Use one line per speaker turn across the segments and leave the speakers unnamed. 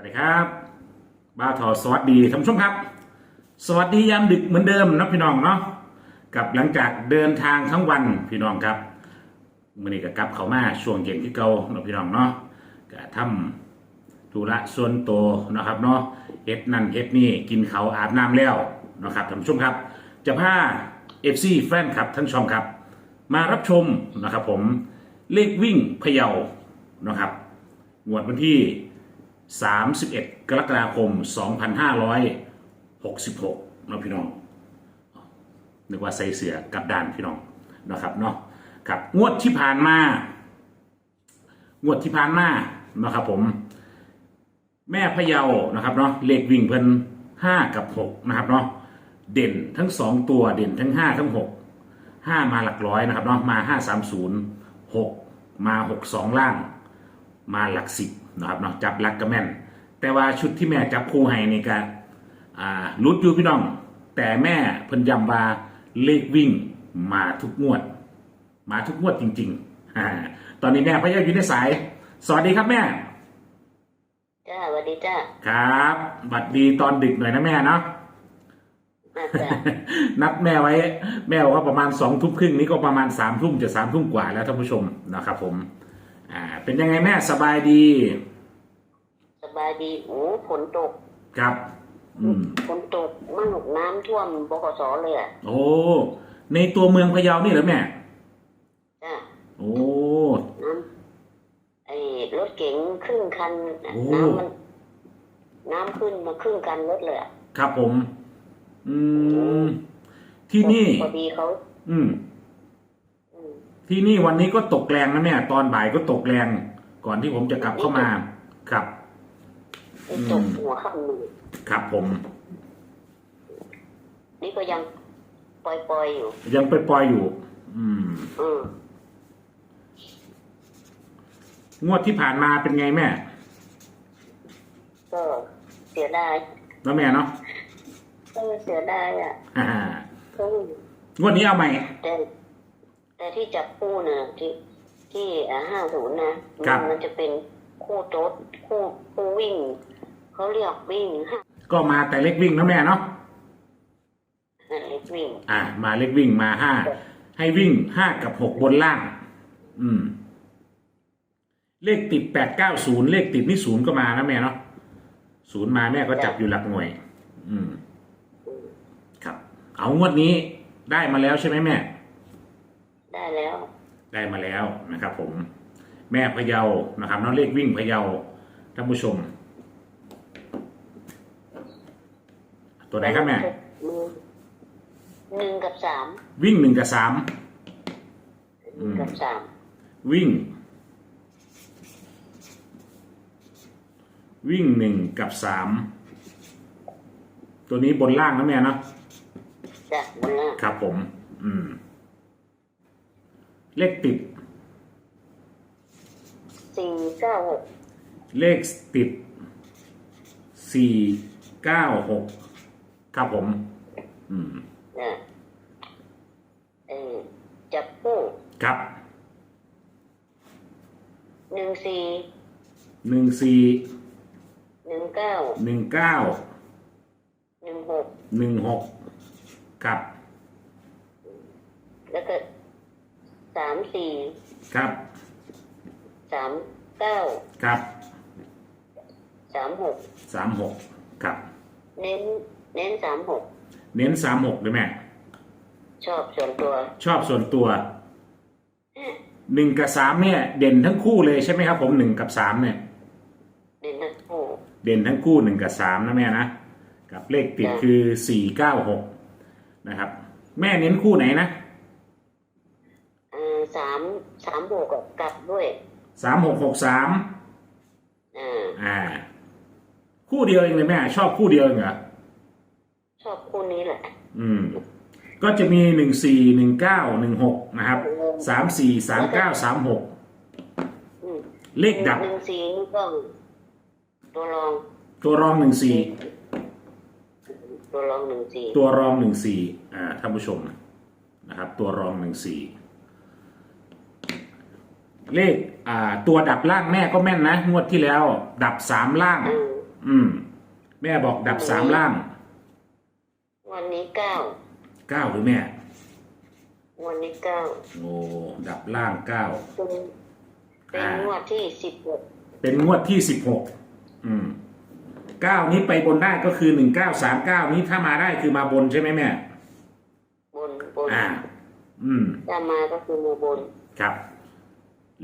วัสดีครับบ้าทอสวัสดีท่านผู้ชมครับ สวัสดียามดึกเหมือนเดิมนะพี่น้องเนาะกับหลังจากเดินทางทั้งวันพี่น้องครับมื่อนี้ก็กลับเขามาช่วงเย็นที่เก่าเนาะพี่น้องเนาะก็ทำธุระส่วนตัวนะครับเนาะเฮ็ดนั่นเฮ็ดนี่กินเขาอาบน้ำแล้วนะครับท่านผู้ชมครับ จะพาเอฟซีแฟนครับทั้งช่องครับ มารับชมนะครับผมเลขวิ่งพะเยานะครับงวดวันที่ 31 กรกฎาคม 2566นาะพี่น้องนึกว่าใส่เสือกับดานพี่น้องนะครับเนาะครับงวดที่ผ่านมางวดที่ผ่านมานะครับผม แม่พะเยานะครับเนาะเลขวิ่งเพิ่นห้ากับหกนะครับเนาะเด่นทั้งสองตัวเด่นทั้งห้าทั้งหกห้ามาหลักร้อยนะครับเนาะมาห้าสามศูนย์หกมาหกสองล่าง มาหลักสิบ นะครับเนาะจับหลักกระแม่น แต่ว่าชุดที่แม่จับคู่ให้นี่ก็อ่าลุดอยู่พี่น้อง แต่แม่เพิ่นย้ำว่าเลขวิ่งมาทุกงวด มาทุกงวดจริงๆอ่าตอนนี้แม่พะเยาอยู่ในสาย สวัสดีครับแม่
จ้าสวัสดีจ้า
ครับบัดดีตอนดึกหน่อยนะแม่เนาะ
มาจ้า
นัดแม่ไว้ แม่บอกว่าประมาณสองทุ่มครึ่งนี้ก็ประมาณสามทุ่มจะสามทุ่มกว่าแล้วท่านผู้ชมนะครับผม อ่า เป็นยังไงแม่สบายดี
สบายดีโอ้ฝนตก
ครับ อืม
ฝนตกมากน้ำท่วมบกสเลยอะ
โอ้ในตัวเมืองพะเยานี่เหรอแม่
จ้า
โอ้
น้ำไอ้รถเก๋งครึ่งคันน่ะ
โอ้
น้ำมัน น้ำขึ้นมาครึ่งคันรถเลยอะ
ครับผม อืมที่นี่
พอดีเขา
อืม
อืม
ที่นี่วันนี้ก็ตกแรงนะแม่ตอนบ่ายก็ตกแรง ก่อนที่ผมจะกลับเข้ามา ครับ
ไอ้ตกหัวข้ามมือ
ครับผม
นี่ก็ยังปล่อยๆอยู่
ยังไปปล่อยๆอยู่ อืม
อืม
งวดที่ผ่านมาเป็นไงแม่
ก็เสียดาย
แล้วแม่เนาะ
เออเสียดายอะ
อ่า
อืม
งวดนี้เอาใหม่
แต่แต่ที่จับคู่เนี่ยที่ที่ห้าศูนย์นะครับมันจะเป็นคู่โต๊ดคู่คู่วิ่งเขาเรียกวิ่งห้า
ก็มาแต่เล็กวิ่งนะแม่เนาะ
เล็กวิ่ง
อ่า มาเล็กวิ่งมาห้าให้วิ่งห้ากับหกบนล่าง อืม เลขติดแปดเก้าศูนย์เลขติดนี่ศูนย์ก็มานะแม่เนาะศูนย์มาแม่ก็จับอยู่หลักหน่วย อืม ครับ เอางวดนี้ได้มาแล้วใช่ไหมแม่
ได้แล้ว
ได้มาแล้วนะครับ ผม แม่พะเยานะครับน้องเลขวิ่งพะเยาท่านผู้ชม ตัวไหนครับแม่
หนึ่งกับสาม
วิ่งหนึ่งกับสาม
หนึ่งกับสาม
วิ่ง วิ่งหนึ่งกับสามตัวนี้บนล่างนะแม่เนาะ
จ้ะบนล่าง
ครับผม อืม เลขติด
สี่เก้าหก
เลขติด สี่เก้าหกครับผม อืม
นะเออจับคู่
ครับ
หนึ่งสี่
หนึ่งสี่
หนึ่งเก้า
หนึ่งเก้า
หนึ่งหก
หนึ่งหกครับ
แล้วก็ สามสี่
ครับ
สามเก้า
ครับ
สามหก
สามหกครับ
เน้นเน้นสามหก
เน้นสามหกเลยแม่
ชอบส่วนตัว
ชอบส่วนตัวหนึ่งกับสามเนี่ย เด่นทั้งคู่เลยใช่ไหมครับ ผมหนึ่งกับสามเนี่ย
เน้นทั้งคู่
เด่นทั้งคู่หนึ่งกับสามนะแม่นะกับเลขติด
จ้ะ
คือสี่เก้าหกนะครับ แม่เน้นคู่ไหนนะ
เอ่อ สามสามบวกกับกลับด้วย
สามหกหกสาม
อ่า
อ่า คู่เดียวเองเลยแม่ ชอบคู่เดียวเองเหรอ
ชอบคู่นี้แหละ
อืม ก็จะมีหนึ่งสี่หนึ่งเก้าหนึ่งหกนะครับสามสี่สามเก้าสามหก
อืม
เลขดับ
หนึ่งสี่นี่ก็ตัวรอง
ตัวรองหนึ่งสี่
ตัวรองหนึ่งสี่
ตัวรองหนึ่งสี่อ่าท่านผู้ชมนะครับ ตัวรองหนึ่งสี่ เลขอ่าตัวดับล่างแม่ก็แม่นนะงวดที่แล้ว ดับสามล่าง
อืม
อืม แม่บอกดับสามล่าง
วันนี้เก้า
เก้าหรือแม่
วันนี้เก้า
โอ้ดับล่างเก้า
เป็นเป็น
อ่า
งวดที่สิบหก
เป็นงวดที่สิบหกอืมเก้านี้ไปบนได้ก็คือหนึ่งเก้าสามเก้านี้ถ้ามาได้คือมาบนใช่ไหมแม่
บนบน
อ่า อืม
ถ้ามาก็คือมาบน
ครับ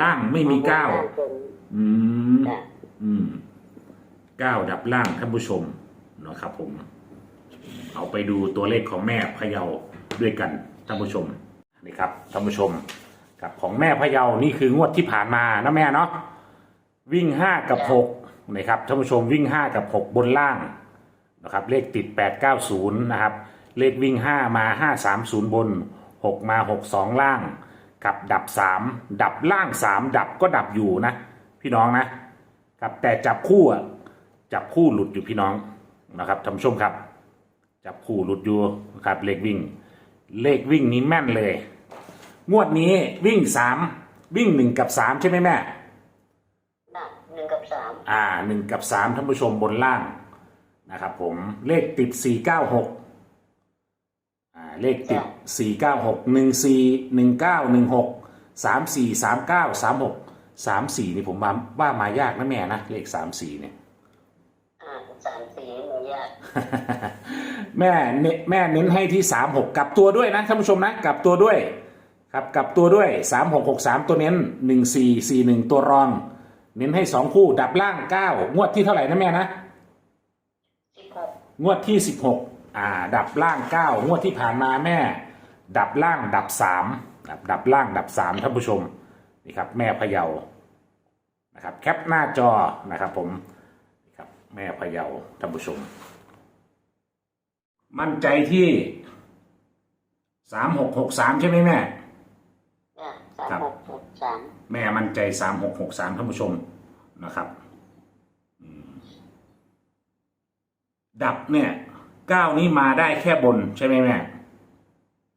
ล่างไม่มีเก้า
บนบน
อืม
จ้ะ
อืมเก้าดับล่างท่านผู้ชมนะครับผม เอาไปดูตัวเลขของแม่พะเยาด้วยกันท่านผู้ชมนี่ครับท่านผู้ชมครับของแม่พะเยานี่คืองวดที่ผ่านมานะแม่เนาะวิ่งห้ากับหกนะครับท่านผู้ชมวิ่งห้ากับหกบนล่างนะครับ เลขติดแปดเก้าศูนย์นะครับ เลขวิ่งห้ามาห้าสามศูนย์บนหกมาหกสองล่าง กับดับสามดับล่างสามดับก็ดับอยู่นะ พี่น้องนะครับแต่จับคู่อะจับคู่หลุดอยู่พี่น้องนะครับท่านผู้ชมครับ จับคู่หลุดอยู่นะครับเลขวิ่ง เลขวิ่งนี้แม่นเลย งวดนี้วิ่งสามวิ่งหนึ่งกับสามใช่ไหมแม่
ดับหนึ่งกับสาม
อ่าหนึ่งกับสามท่านผู้ชมบนล่างนะครับผมเลขติดสี่เก้าหกอ่า เลขติดสี่เก้าหกหนึ่งสี่หนึ่งเก้าหนึ่งหกสามสี่สามเก้าสามหกสามสี่นี่ผมว่าว่ามายากนะแม่นะเลขสามสี่เนี่ย
อ่าสามสีไม่ยาก
แม่เนแม่เน้นให้ที่สามหกกลับตัวด้วยนะท่านผู้ชมนะกลับตัวด้วย ครับกลับตัวด้วยสามหกหกสามตัวเน้นหนึ่งสี่สี่หนึ่งตัวรอง เน้นให้สองคู่ดับล่างเก้างวดที่เท่าไหร่นะแม่นะ
สิบหก
งวดที่สิบหก อ่าดับล่างเก้างวดที่ผ่านมาแม่ ดับล่างดับสามดับดับล่างดับสามท่านผู้ชมนี่ครับแม่พะเยานะครับแคปหน้าจอนะครับ ผมนี่ครับแม่พะเยาท่านผู้ชม มั่นใจที่สามหกหกสามใช่ไหมแม่
จ้ะสาม
ครับ
หกหกสาม
แม่มั่นใจสามหกหกสามท่านผู้ชมนะครับอืมดับเนี่ย เก้านี้มาได้แค่บนใช่ไหมแม่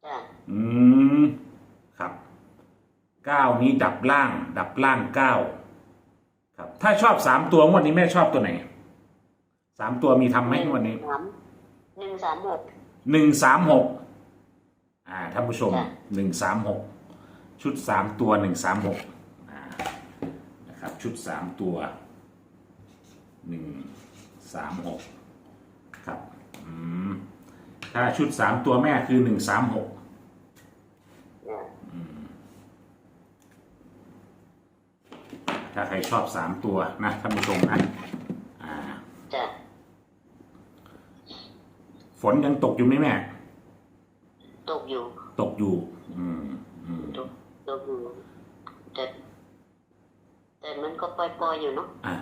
จ้ะ
อืม ครับเก้านี้ดับล่าง ดับล่างเก้าครับ ถ้าชอบสามตัวงวดนี้แม่ชอบตัวไหนสามตัวมีทำไหมงวดนี้
สามหนึ่งสามหก
หนึ่งสามหกอ่าท่านผู้ชม
ค่ะ
หนึ่งสามหกชุดสามตัวหนึ่งสามหกอ่านะครับ ชุดสามตัวหนึ่งสามหกครับอืม ถ้าชุดสามตัวแม่คือหนึ่งสามหก
จ้ะ
ถ้าใครชอบสามตัวนะท่านผู้ชมนะอ่า
จ้ะ
ฝนยังตกอยู่ไหมแม่
ตกอยู่
ตกอยู่ อืมอืม
ตกตกอยู่แต่แต่มันก็ปล่อยๆอยู่เนาะ
อ่า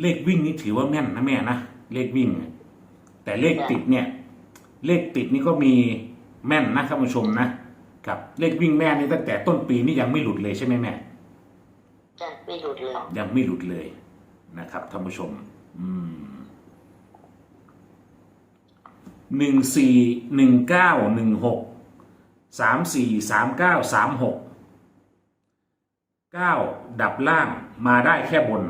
เลขวิ่งนี่ถือว่าแม่นนะแม่นะ เลขวิ่ง แต่เลขติดเนี่ย เลขติดนี่ก็มีแม่นนะท่านผู้ชมนะครับเลขวิ่งแม่นี่ตั้งแต่ต้นปีนี่ยังไม่หลุดเลยใช่ไหมแม่
จ้ะไม่หลุดเลย
ยังไม่หลุดเลยนะครับท่านผู้ชม อืมหนึ่งสี่หนึ่งเก้าหนึ่งหกสามสี่สามเก้าสามหกเก้าดับล่างมาได้แค่บน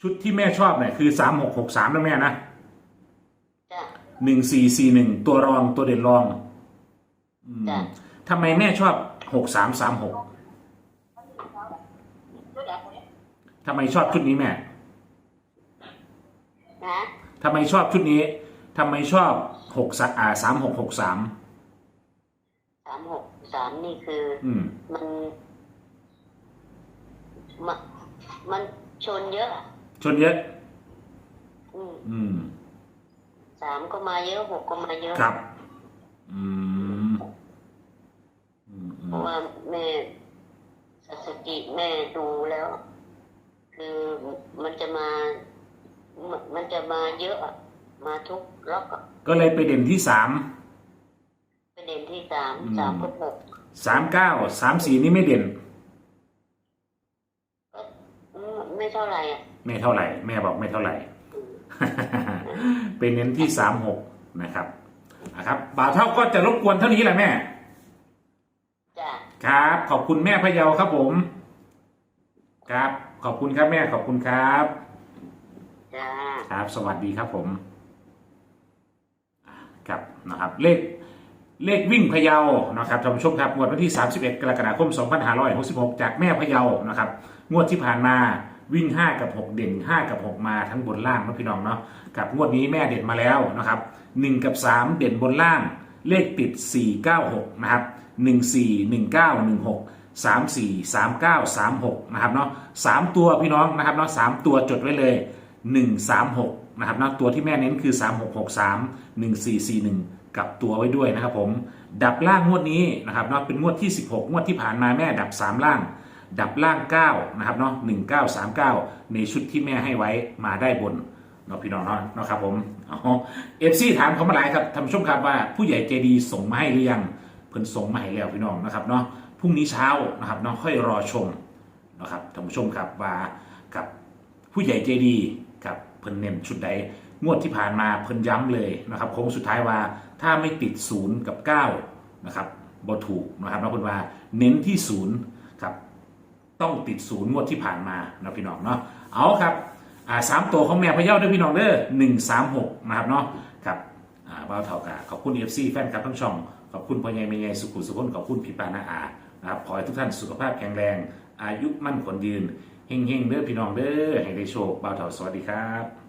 ชุดที่แม่ชอบเนี่ยคือสามหกหกสามนะแม่นะ
จ้ะ
หนึ่งสี่สี่หนึ่งตัวรองตัวเด่นรอง อืม
จ้ะ
ทำไมแม่ชอบหกสามสามหกทำไมชอบชุดนี้แม่
นะ
ทำไมชอบชุดนี้ทำไมชอบหกอ่าสามหกหกสาม
สามหกสามนี่คือ
อืม
มันมันมันชนเยอะอะ
ชนเยอะ
อืม
อืม
สามก็มาเยอะหกก็มาเยอะ
ครับ อืม อืมอื
เพ
ม
ราะว่าแม่สสกิแม่ดูแล้ว คือมันจะมา มันจะมาเยอะอะมาทุกล็อกอะ
ก็เลยไปเด่นที่สาม
ประเด็นที่สาม
อืม
สามกับหก
สามเก้าสามสี่นี่ไม่เด่น
ก็อืม ไม่เท่าไหร่อะ
ไม่เท่าไหร่ แม่บอกไม่เท่าไหร่ เป็นเน้นที่สามหกนะครับนะครับบ่าวเท่าก็จะรบกวนเท่านี้แหละแม่
จ้ะ
ครับ ขอบคุณแม่พะเยาครับผม ครับ ขอบคุณครับแม่ขอบคุณครับ
จ้า
ครับ สวัสดีครับผมอ่าครับนะครับเลขเลขวิ่งพะเยานะครับท่านผู้ชมครับงวดวันที่ 31 กรกฎาคม 2566 จากแม่พะเยานะครับงวดที่ผ่านมา วิ่ง 5 กับ 6 เด่น 5 กับ 6 มาทั้งบนล่างนะพี่น้องเนาะกับงวดนี้แม่เด่นมาแล้วนะครับ1กับ 3 เด่นบนล่าง เลขติด 496 นะครับ 14 19 16 34 39 36 นะครับเนาะ3ตัวพี่น้องนะครับเนาะ3ตัวจดไว้เลย 136 นะครับเนาะตัวที่แม่เน้นคือ 3663 1441 กับตัวไว้ด้วยนะครับผมดับล่างงวดนี้นะครับเนาะเป็นงวดที่ 16 งวดที่ผ่านมาแม่ดับ 3 ล่าง ดับล่าง 9 นะครับเนาะ1939 ในชุดที่แม่ให้ไว้มาได้บนเนาะพี่น้องเนาะนะครับผมเอฟซีถามเขามาหลายครับท่านผู้ชมครับว่าผู้ใหญ่ใจดีส่งมาให้หรือยังเพิ่นส่งมาให้แล้วพี่น้องนะครับเนาะพรุ่งนี้เช้านะครับเนาะค่อยรอชมนะครับท่านผู้ชมครับว่ากับผู้ใหญ่ใจดีกับเพิ่นเน้นชุดใดงวดที่ผ่านมาเพิ่นย้ำเลยนะครับโค้งสุดท้ายว่าถ้าไม่ติดศูนย์กับ9นะครับบ่ถูกนะครับนะคุณว่าเน้นที่ศูนย์ ต้องติดศูนย์งวดที่ผ่านมานะพี่น้องเนาะเอาครับอ่าสามตัวของแม่พะเยาด้วยพี่น้องเด้อหนึ่งสามหกนะครับเนาะครับอ่าบ้าวเท่ากะขอบคุณเอฟซีแฟนคลับทั้งช่อง ขอบคุณพ่อใหญ่แม่ใหญ่สุขุมสุขนขอบคุณพี่ปานาอานะครับขอให้ทุกท่านสุขภาพแข็งแรง อายุมั่นขนยืนเฮงๆเด้อพี่น้องเด้อให้ได้โชคบ้าวเท่าสวัสดีครับ